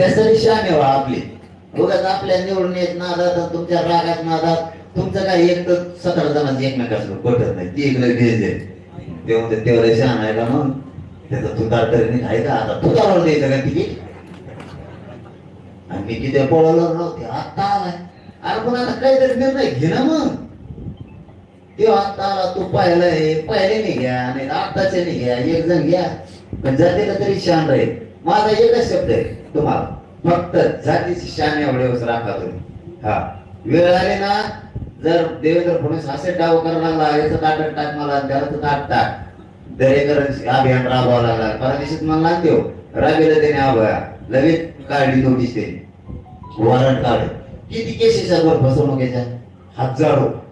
त्यासाठी शान व्हा आपली उगाच आपल्या निवडून येत नादात तुमच्या रागात नादात तुमचं काय एक तर सतरा जणांची एकमेकासोबत पटत नाही. ती इकडे भेज आहे. ते म्हणते तेवढे शान आहे का मग? त्याचा तुतार तरी नाही आहे का आता तुतारवर द्यायचं का तिकीट? आणि मी किती पळवलं नव्हते आता आलाय. अरे पण आता काहीतरी निर्णय घे ना मग. ते आता आला तू हे पहिले नाही घ्या नाही आत्ताचे नाही घ्या एक जण घ्या. पण जातीला तरी शान राहील. माझा एकच शब्द आहे तुम्हाला. फक्त जातीची शान एवढे राखा तुम्ही. हा. वेळ आली ना जर देवेंद्र फडणवीस असे डाव करायला लागला याचं ताटक टाक मला त्याला तर ताट टाक. दरेकर अभियान राबवावं लागला. परदेशात मला ना देव राबेला त्याने आभया लगेच काढली नोटीस त्याने. वॉरंट काढ किती केसेस फसवणूक याच्या फसवणुकीच्या? हजारो.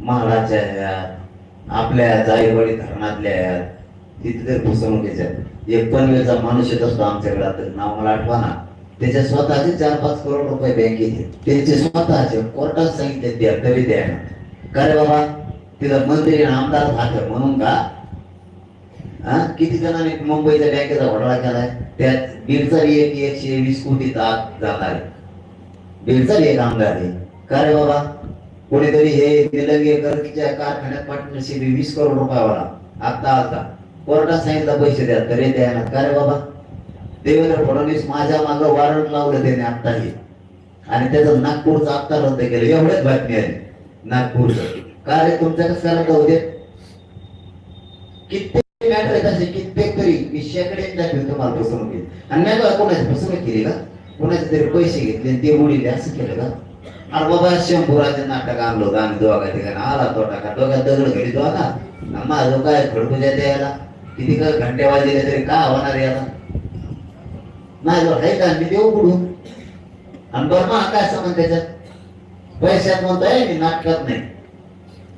महाराजच्या आपल्या जाईरवाडी धरणातल्या. आहेत, तिथे तर फसवणुकीच्या वेळेचा माणूस येत असतो आमच्याकडे आता नाव मला आठवा ना. त्याच्या स्वतःचे चार पाच करोड रुपये बँकेत त्यांचे स्वतःचे कोर्टात सांगितले द्या तरी द्या. ना का रे बाबा? तिला मंत्री आणि आमदार झालं म्हणून का? हा? किती जणांनी मुंबईच्या बँकेचा घोटाळा केलाय? त्यात बीडचा एक एकशे वीस कोटी आत जात आहे. बीडचा एक आमदार आहे. का रे बाबा? कोणीतरी हे निलंगेकरच्या कारखान्यात पार्टनरशिप वीस करोड रुपयावाला. आता आता कोर्टात सांगितलं पैसे द्या तरी द्या ना. का रे बाबा? देवेंद्र फडणवीस माझ्या मागं वारंट लावलं त्याने आत्ताही. आणि त्याचं नागपूरचं आत्ता रद्द केलं. एवढ्याच बातमी आहे नागपूरचं. का रे तुमच्या कसं काय रद्द होते कित्येक मॅटर असे कित्येक तरी. मी तुम्हाला फसवणूक आणि नाही बघा कोणाची फसवणूक केली का? कोणाचे तरी पैसे घेतले ते उडीले असं केलं का? अरे बाबा शंभूराचे नाटक आणलं होतं. आम्ही दोघा ठिकाणी आला तो टाका दोघा दगड घडी दोघा माझं काय? खडकुजा द्यायला. किती का घंटे वाजले तरी का होणार याला? नाही आहे का? मी देऊ बुडून आणि बरं काय समज त्याच्यात? पैशात म्हणताय मी नाटकात नाही.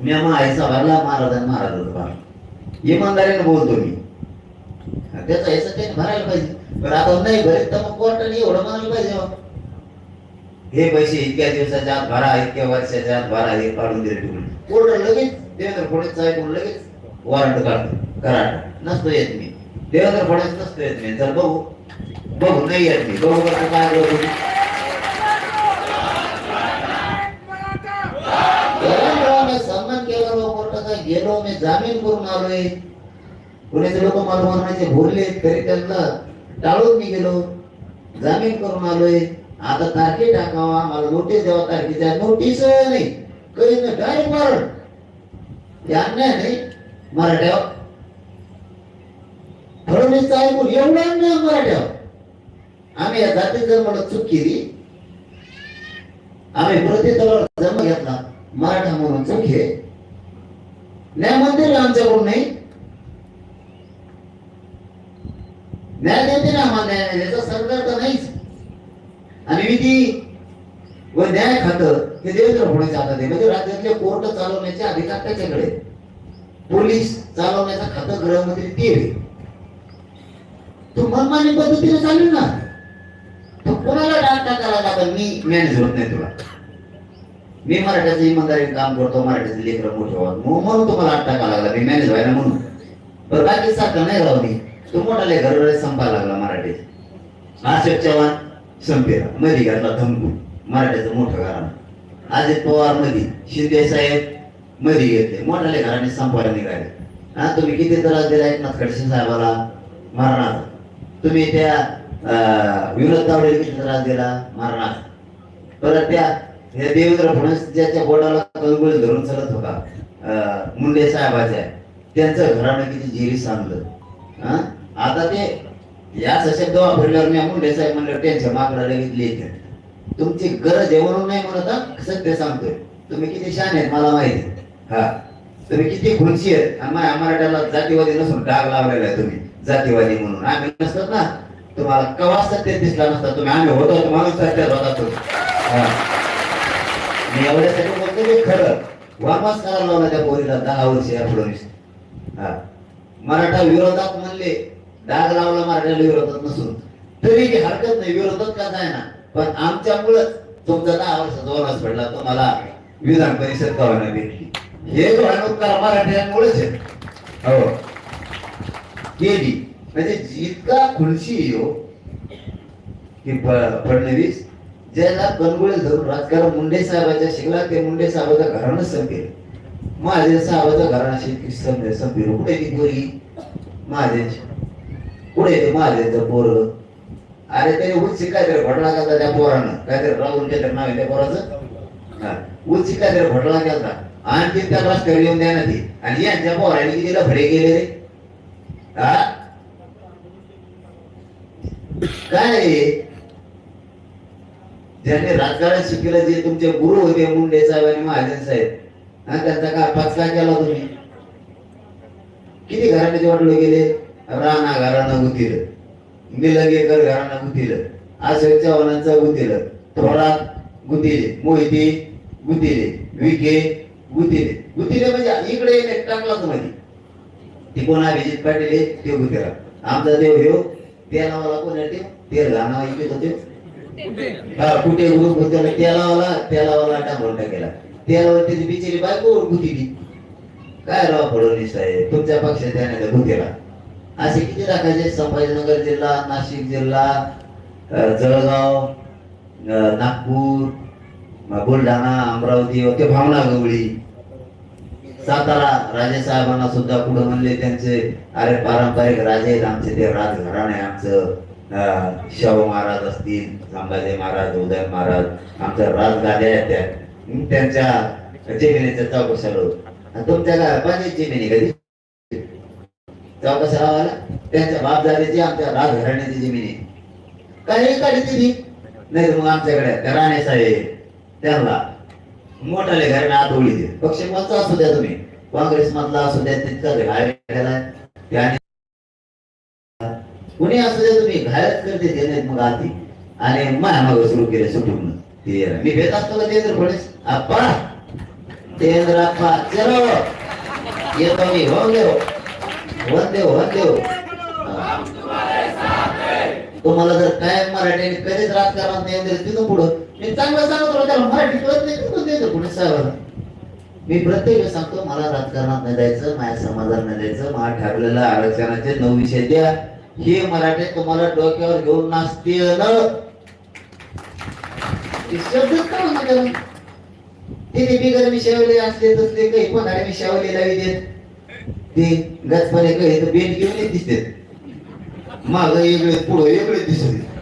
मी मग आईचा भरला महाराजांना महाराज होतो इमानदारीने बोलतो मी. त्याचा याचं त्याने भरायला पाहिजे. पण आता नाही भरेल तर मग कोर्टाने एवढं म्हणायला पाहिजे हे पैसे इतक्या दिवसाच्या आत भरा इतक्या वर्षाच्या आत भरा हे काढून दिले तुम्ही. कोर्ट लगेच देवेंद्र फडणवीस साहेब लगेच वॉरंट काढतो कराट नसतो येत मी देवेंद्र फडणवीस नसतो येत मी जर बघू बघू नाही येत मी बघू कसं काय बघू सन्मान केला कोर्टाचा गेलो मी जामीन करून आलोय. पुण्याचे लोक मला मरणाचे भोरले तरी त्यांना टाळून मी गेलो. जामीन करून आलोय. आता तारखे टाकावा मला नोटीस द्यावा तारखेच्या नोटीस नाही. कधी नाही डायरेक्ट मरण हे अन्याय नाही. मराठ्यावर फडणवीसचा ऐकून एवढा अन्याय मराठ्यावर आम्ही या जाती जर मला चूक केली. आम्ही प्रतितवर जन्म घेतला. मराठा म्हणून चूक हे न्याय मंदिर आमच्याकडून नाही. न्याय देते ना आम्हाला न्याय याचा सरकार तर नाहीच. आणि विधी व न्याय खातं हे देवेंद्र फडणवीस हातात आहे म्हणजे राज्यातले कोर्ट चालवण्याचे अधिकार त्याच्याकडे पोलीस चालवण्याचा खातं गृहमंत्री ते आहे. मनमानी पद्धतीने चालेल ना. कोणाला डाग टाकायला लागेल मी मॅनेज होत नाही तुला. मी मराठ्याचं इमानदारी काम करतो मराठीचं लेकर मोठे व्हावं म्हणून म्हणून तुम्हाला आठ टाका लागला मी मॅनेज व्हायला म्हणून. बरं बाकी सारखं नाही राहू मी तो मोठा लेकर संपायला लागला मराठी अशोक चव्हाण संपेरा मध्ये घातला थंकू मराठ्याचं मोठं घराणं. अजित पवारमध्ये. शिंदे साहेबमध्ये घेतले. मोठ्या घराने संपायला निघाले. हा तुम्ही किती त्रास दिला एकनाथ खडसे साहेबाला? महाराणा तुम्ही त्या अं, विनोद तावडे त्रास दिला मारणार. परत त्या हे देवेंद्र फडणवीस ज्याच्या बोटाला कलगुल धरून चालत होता मुंडे साहेबाच्या त्यांचं घराणं किती जिरी सांगलं आता ते या शब्द वापरल्यावर मी मुंडे साहेब म्हणलं त्यांच्या मागला घेतली तुमची गरज आहे म्हणून नाही म्हणत सत्य सांगतोय? तुम्ही किती शान आहेत मला माहिती आहे. हा. तुम्ही किती खुनशी आहेत. मराठ्याला जातीवादी नसून डाग लावलेला आहे तुम्ही. जातीवादी म्हणून. आम्ही नसतात ना. तुम्हाला कवा सत्य दिसला नसता तुम्ही. आम्ही होतो तुम्हाला सत्यात होता मी एवढ्यासाठी बोलतो की खरं. वामास करायला लावला त्या पोरीला दहा वर्ष या फडणवीस. हा. मराठा विरोधात म्हणले डाग लावला मराठ्याला विरोधात नसून. तरी हरकत नाही विरोधात का जायना? पण आमच्यामुळं तुमचा दहा वर्षाचा वनस पडला तुम्हाला विधान परिषद कवाना भेटली? हे जो अनुकार मराठ्यांमुळेच आहे. हो. केली. म्हणजे जितका खुलशी हो की फडणवीस ज्याला कणगोळे धरून राजकारण मुंडे साहेबाच्या शिकला ते मुंडे साहेबाचा घरानं संपेल. माझ्या साहेबाचा घराणा घराशी सण संपेल. कुठे ती पोरी महादेव कुठे ते महादेवचं पोर? अरे त्याने उच्च काहीतरी भडला केला त्या पोरानं. काहीतरी राहून काहीतरी नाव आहे त्या पोराचं? हा. उच्च काहीतरी भडला केला आणखी त्या राजकारण येऊन द्या ना ती. आणि यांच्या पोराने किती लफडे गेले रे? काय आहे? ज्यांनी राजकारण शिकलं जे तुमचे गुरु होते मुंडे साहेब आणि महाजन साहेब हा त्यांचा का पचका केला तुम्ही? किती घराण्याचे वाटले गेले? राणा घराणं गुतील. निलंगेकर घराणं गुतील. अशोक चव्हाणांचं गुतील. थोरात गुतिले. मोहिते गुतिले. विखे गुतिले. गुतिले म्हणजे इकडे येणे टाकलाच मध्ये. ती कोण अभिजित पाटील आहे, ते आमचा देव ह्यो त्या नावाला कोण आहे ते? घाणा ऐकत होते हा कुठे ग्रुप होते त्याला वाला त्याला वाला टांगून टाकेला. त्याला त्याची बिचारी बायको गुतीली काय राव फडणवीस आहे तुमच्या पक्षात त्याने गुतेला. असे किती दाखवायचे संभाजीनगर जिल्हा नाशिक जिल्हा जळगाव नागपूर बुलढाणा अमरावती ते भावना गवळी. सातारा राजे साहेबांना सुद्धा पुढे म्हणले त्यांचे अरे पारंपरिक राजे आहेत आमचे ते राजघराणे आमचं. शाहू महाराज असतील संभाजी महाराज उदय महाराज आमच्या राजगाद्या आहेत त्या. त्यांच्या जमिनीच्या चौकशाला तुमच्या पाहिजे जमिनी कधी? चौकशा त्यांच्या बाप झाल्याची आमच्या राजघराण्याची जमिनी. काही काढी दिली नाही तर मग आमच्याकडे राणे साहेब त्यांना. मोठाले घर आत ओळी दे पक्ष कोणता असू द्या तुम्ही. काँग्रेस मधला असू द्या तितका घायल केलाय त्याने कुणी असू द्या तुम्ही घायच करते ते मग आधी. आणि माया माग सुरू केले सुटून. ते मी भेट असतो का तेंद्र फडणीस आप्पा! तेंद्र आप्पा चलो! येतो मी. हो देव हो देव हो देव तुम्हाला जर काय मराठी कधीच राजकारण नाही तिथून पुढं. मी चांगलं सांगतो होतो त्याला मराठी कळत नाही तिथून देतो पुढे साहेबांना मी प्रत्येक सांगतो मला राजकारणात नाही द्यायचं माझ्या समाजात नाही द्यायचं मला ठरलेलं आरक्षणाचे नऊ विषय द्या. हे मराठी तुम्हाला डोक्यावर घेऊन नाचते ते शब्दच का म्हणा तिने बिगर मिशावले असले तसले काही पण अरे मिशावले लावी देत? ते गजपणे काही तर बेन घेऊन येत दिसते माग वेगळे पुढं वेगळे दिसत